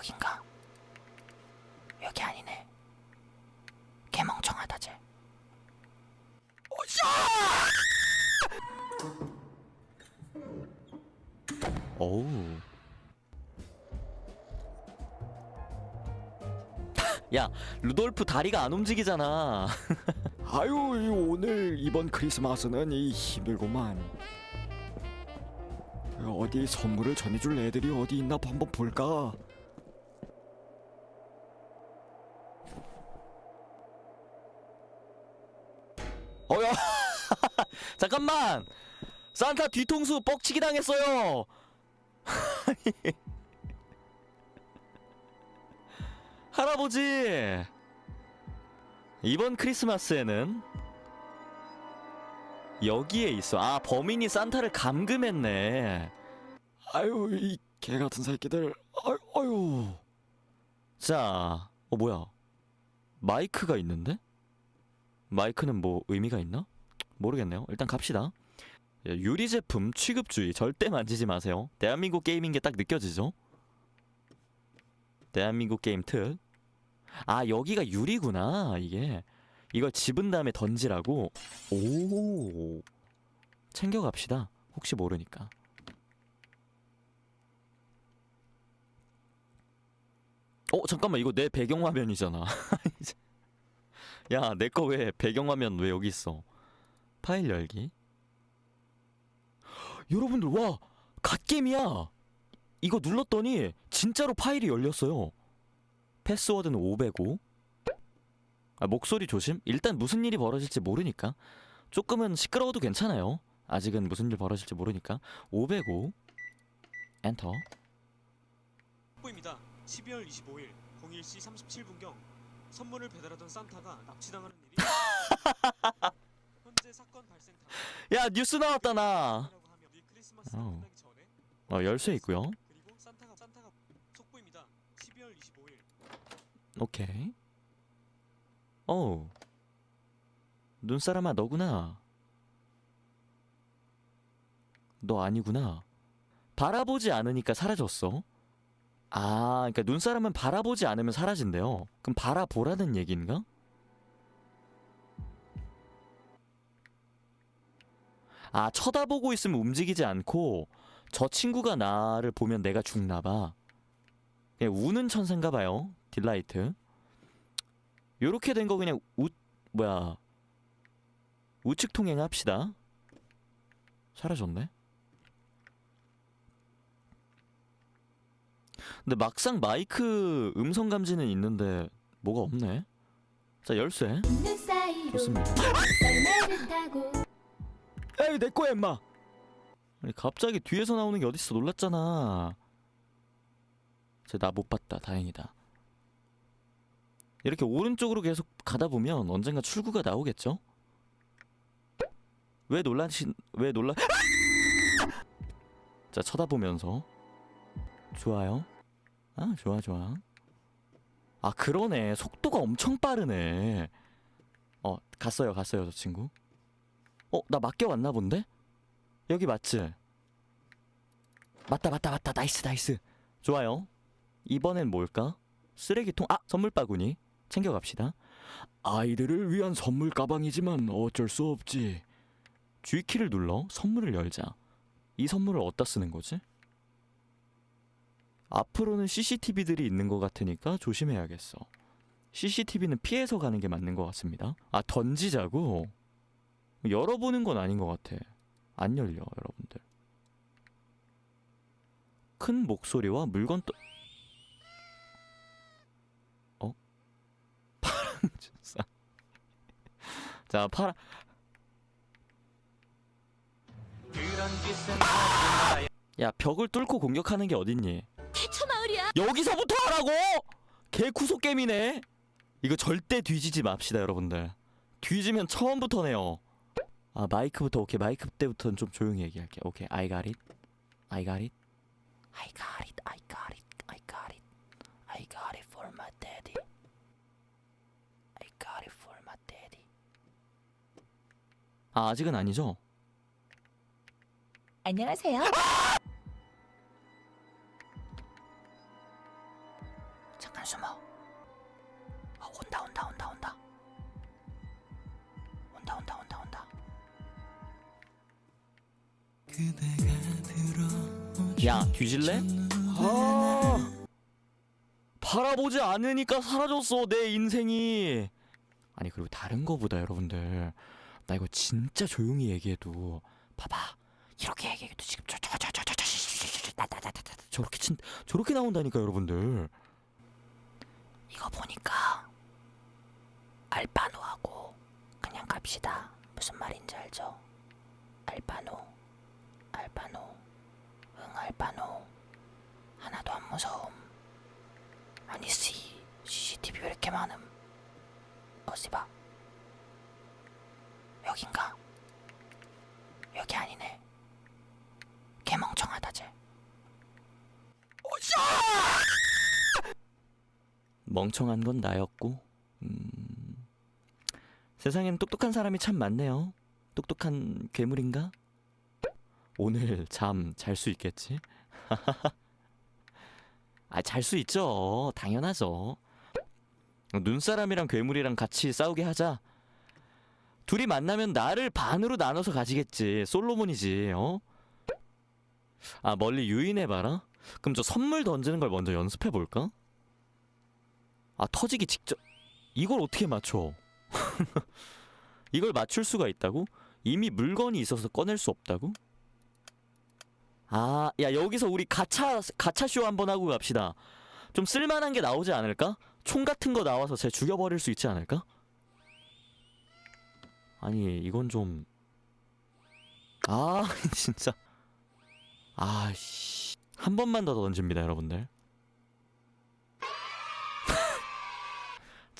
여긴가? 여기 아니네. 개멍청하다 쟤. 어우. 야, 루돌프 다리가 안 움직이잖아. 아유 이 오늘 이번 크리스마스는 이 힘들구만 어디 선물을 전해줄 애들이 어디 있나 한번 볼까 어야. 잠깐만. 산타 뒤통수 뻑치기 당했어요. 할아버지. 이번 크리스마스에는 여기에 있어. 아, 범인이 산타를 감금했네. 아유 이 개 같은 새끼들 아유, 아유 자, 어 뭐야? 마이크가 있는데? 마이크는 뭐 의미가 있나? 모르겠네요. 일단 갑시다. 야, 유리 제품 취급주의 절대 만지지 마세요. 대한민국 게임인 게 딱 느껴지죠? 대한민국 게임 특. 아 여기가 유리구나 이게. 이걸 집은 다음에 던지라고. 오. 챙겨갑시다. 혹시 모르니까. 어 잠깐만 이거 내 배경화면이잖아. 야 내 거 왜 배경화면 왜 여기 있어? 파일 열기. 여러분들 와 갓겜이야. 이거 눌렀더니 진짜로 파일이 열렸어요. 패스워드는 505. 아, 목소리 조심. 일단 무슨 일이 벌어질지 모르니까. 조금은 시끄러워도 괜찮아요. 아직은 무슨 일 벌어질지 모르니까. 505. 엔터. 보입니다. 12월 25일 01시 37분경 선물을 배달하던 산타가 납치당하는 일이 야 뉴스 나왔다 나. 어. 어 열쇠 있고요. 그리고 산타가 산타가 속보입니다. 12월 25일 오케이. 어우. 눈사람아 너구나. 너 아니구나. 바라보지 않으니까 사라졌어. 아, 그러니까 눈사람은 바라보지 않으면 사라진대요. 그럼 바라보라는 얘기인가? 아, 쳐다보고 있으면 움직이지 않고 저 친구가 나를 보면 내가 죽나 봐. 그냥 우는 천사인가 봐요. 딜라이트. 요렇게 된 거 그냥 우 뭐야 우측 통행 합시다. 사라졌네. 근데 막상 마이크 음성 감지는 있는데 뭐가 없네. 자 열쇠 좋습니다. 에이 내 거야 임마 아니 갑자기 뒤에서 나오는 게 어딨어 놀랐잖아. 쟤 나 못 봤다 다행이다. 이렇게 오른쪽으로 계속 가다 보면 언젠가 출구가 나오겠죠? 왜 놀라신 왜 놀라? 자 쳐다보면서 좋아요. 아 좋아 좋아. 아 그러네 속도가 엄청 빠르네. 어 갔어요 갔어요 저 친구. 어 나 맞게 왔나 본데? 여기 맞지? 맞다 맞다 맞다 나이스 나이스 좋아요 이번엔 뭘까? 쓰레기통 아 선물 바구니 챙겨갑시다 아이들을 위한 선물 가방이지만 어쩔 수 없지 G키를 눌러 선물을 열자 이 선물을 어디다 쓰는 거지? 앞으로는 CCTV들이 있는 것 같으니까 조심해야겠어 CCTV는 피해서 가는 게 맞는 것 같습니다 아 던지자고? 열어보는 건 아닌 것 같아. 안 열려 여러분들. 큰 목소리와 물건 떠 어? 파랑 주사. 자 파랑 야 벽을 뚫고 공격하는 게 어딨니? 태초 마을이야. 여기서부터 하라고! 개 구속 게임이네! 이거 절대 뒤지지 맙시다 여러분들. 뒤지면 처음부터네요 아 마이크부터 오케이 마이크 때부터는 좀 조용히 얘기할게 오케이 I got it I got it I got it I got it I got it I got it for my daddy I got it for my daddy 아 아직은 아니죠? 안녕하세요 뒤질래? 아 바라보지 않으니까 사라졌어 내 인생이 아니 그리고 다른 거보다 여러분들 나 이거 진짜 조용히 얘기해도 봐봐 이렇게 얘기해도 지금 저렇게 친 저렇게 나온다니까 여러분들 이거 보니까 알파노하고 그냥 갑시다 무슨 말인지 알죠 알파노 알파노 멍청한 건 나였고 음, 세상엔 똑똑한 사람이 참 많네요. 똑똑한 괴물인가? 오늘 잠 잘 수 있겠지? 아, 잘 수 있죠. 당연하죠. 눈사람이랑 괴물이랑 같이 싸우게 하자. 둘이 만나면 나를 반으로 나눠서 가지겠지. 솔로몬이지. 어? 아, 멀리 유인해 봐라. 그럼 저 선물 던지는 걸 먼저 연습해 볼까? 아, 터지기 직전. 이걸 어떻게 맞춰? 이걸 맞출 수가 있다고? 이미 물건이 있어서 꺼낼 수 없다고? 아, 야 여기서 우리 가차 가차 쇼 한번 하고 갑시다. 좀 쓸만한 게 나오지 않을까? 총 같은 거 나와서 쟤 죽여버릴 수 있지 않을까? 아니 이건 좀. 아 진짜. 아 씨 한 번만 더 던집니다 여러분들.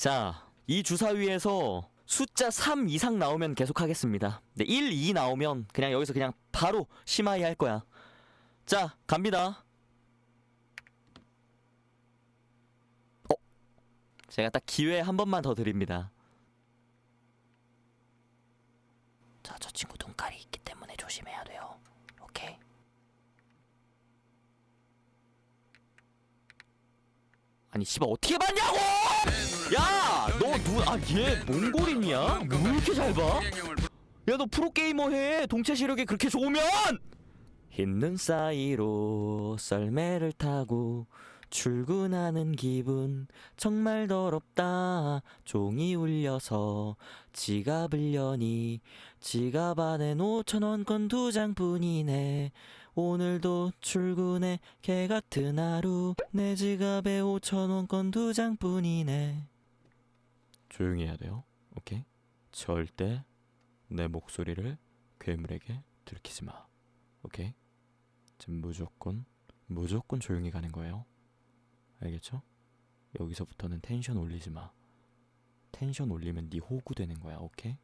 자, 이 주사위에서 숫자 3 이상 나오면 계속 하겠습니다. 네, 1, 2 나오면 그냥 여기서 그냥 바로 심하이 할 거야. 자, 갑니다. 어? 제가 딱 기회 한 번만 더 드립니다. 자, 저 친구 눈깔이 있기 때문에 조심해야 돼요. 오케이. 아니, 씨발 어떻게 봤냐고! 야, 너 누, 아, 얘 몽골인이야? 뭐 이렇게 잘 봐? 야, 너 프로게이머 해! 동체 시력이 그렇게 좋으면! 흰눈 사이로 썰매를 타고 출근하는 기분 정말 더럽다 종이 울려서 지갑을 여니 지갑 안에 5천원 건두 장뿐이네 오늘도 출근해 개 같은 하루 내 지갑에 5천원 건두 장뿐이네 조용히 해야 돼요 오케이 절대 내 목소리를 괴물에게 들키지 마 오케이 지금 무조건 무조건 조용히 가는 거예요 알겠죠? 여기서부터는 텐션 올리지 마 텐션 올리면 네 호구 되는 거야 오케이?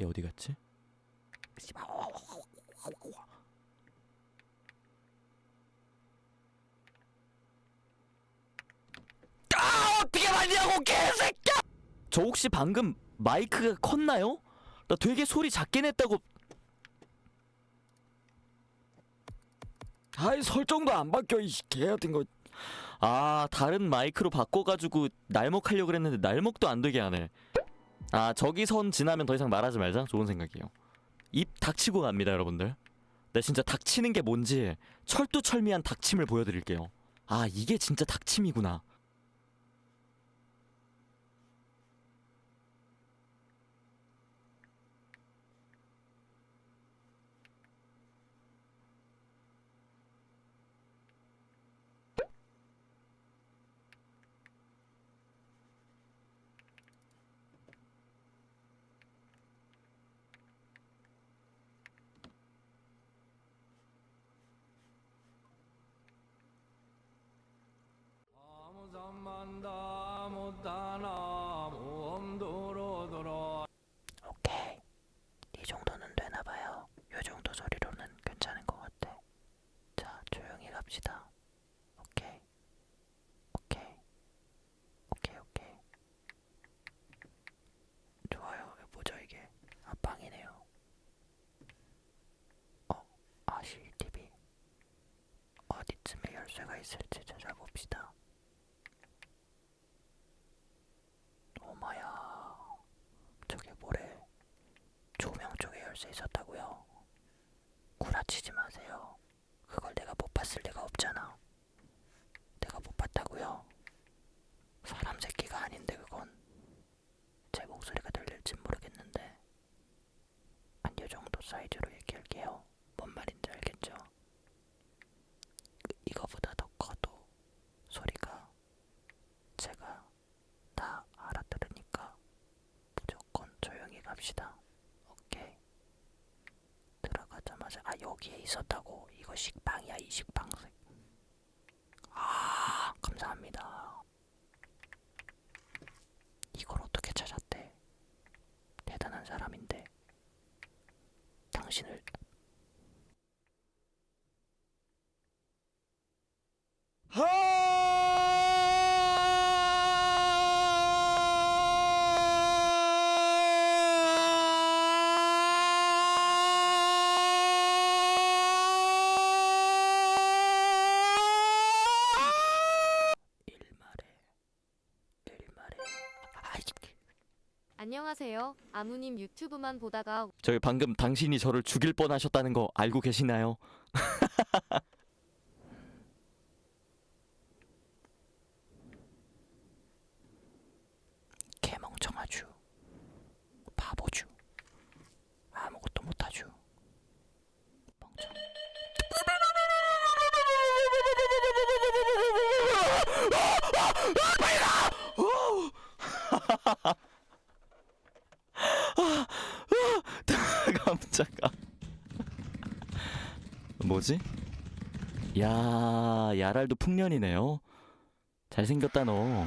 얘 어디 갔지? 씨발. 아 어떻게 맞냐고 개새끼야 저 혹시 방금 마이크가 컸나요? 나 되게 소리 작게 냈다고. 아이 설정도 안 바뀌어 이 개 같은 거. 아 다른 마이크로 바꿔가지고 날먹하려고 그랬는데 날먹도 안 되게 하네. 아 저기 선 지나면 더 이상 말하지 말자. 좋은 생각이에요. 입 닥치고 갑니다 여러분들. 나 진짜 닥치는 게 뭔지 철두철미한 닥침을 보여드릴게요. 아 이게 진짜 닥침이구나 이게? 아. 어, 있을지 찾아봅시다. 수 있었다고요. 구라치지 마세요. 그걸 내가 못 봤을 리가 없잖아. 내가 못 봤다고요. 사람 새끼가 아닌데 그건 제 목소리가 들릴지 모르겠는데 한 요 정도 사이즈로 얘기할게요. 뭔 말인지 알겠죠? 그, 이거보다 더 커도 소리가 제가 다 알아들으니까 무조건 조용히 갑시다. 오케이. 여기에 있었다고 이거 식빵이야 이 식빵색. 아 감사합니다. 안녕하세요. 아무님 유튜브만 보다가 저기 방금 당신이 저를 죽일 뻔하셨다는 거 알고 계시나요? 개멍청하죠. 바보죠. 아무것도 못하죠. 멍청. 깜짝아. 뭐지? 야, 야랄도 풍년이네요. 잘생겼다 너.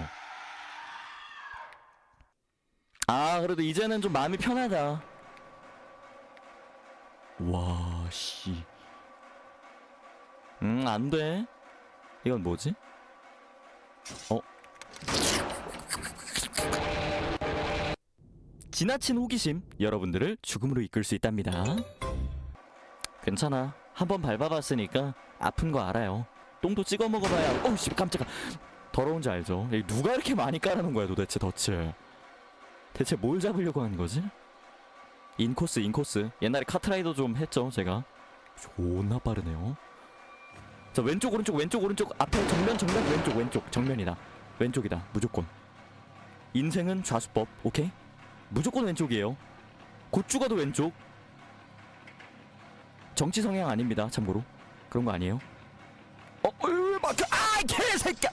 아, 그래도 이제는 좀 마음이 편하다. 와, 씨. 음, 안 돼. 이건 뭐지? 어? 지나친 호기심 여러분들을 죽음으로 이끌 수 있답니다. 괜찮아. 한번 밟아봤으니까 아픈 거 알아요. 똥도 찍어 먹어봐야. 어우 씨 깜짝아. 더러운 지 알죠? 이 누가 이렇게 많이 깔아놓은 거야 도대체 덫을. 대체 뭘 잡으려고 하는 거지? 인코스 인코스. 옛날에 카트라이더 좀 했죠 제가. 존나 빠르네요. 자 왼쪽 오른쪽 왼쪽 오른쪽 앞에 정면 정면 왼쪽 왼쪽 정면이다. 왼쪽이다 무조건. 인생은 좌수법 오케이? 무조건 왼쪽이에요. 곧 죽어도 왼쪽. 정치 성향 아닙니다. 참고로 그런 거 아니에요. 어, 어, 왜 막혀? 아, 개새끼야!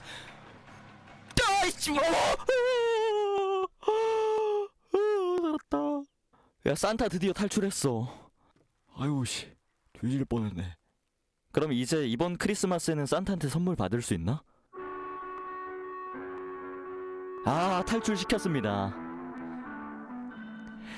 어, 어, 살았다. 야, 산타 드디어 탈출했어. 아유 씨 뒤질 뻔했네. 그럼 이제 이번 크리스마스에는 산타한테 선물 받을 수 있나? 아, 탈출시켰습니다.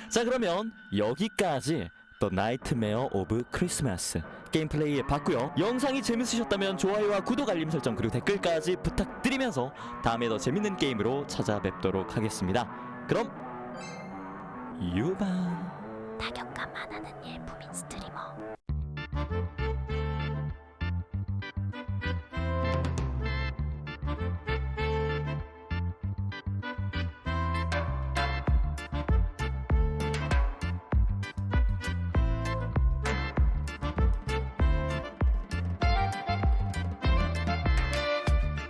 자, 그러면 여기까지 더 나이트메어 오브 크리스마스 게임 플레이 봤고요. 영상이 재밌으셨다면 좋아요와 구독 알림 설정 그리고 댓글까지 부탁드리면서 다음에 더 재밌는 게임으로 찾아뵙도록 하겠습니다. 그럼 유바 타격감만 하는 일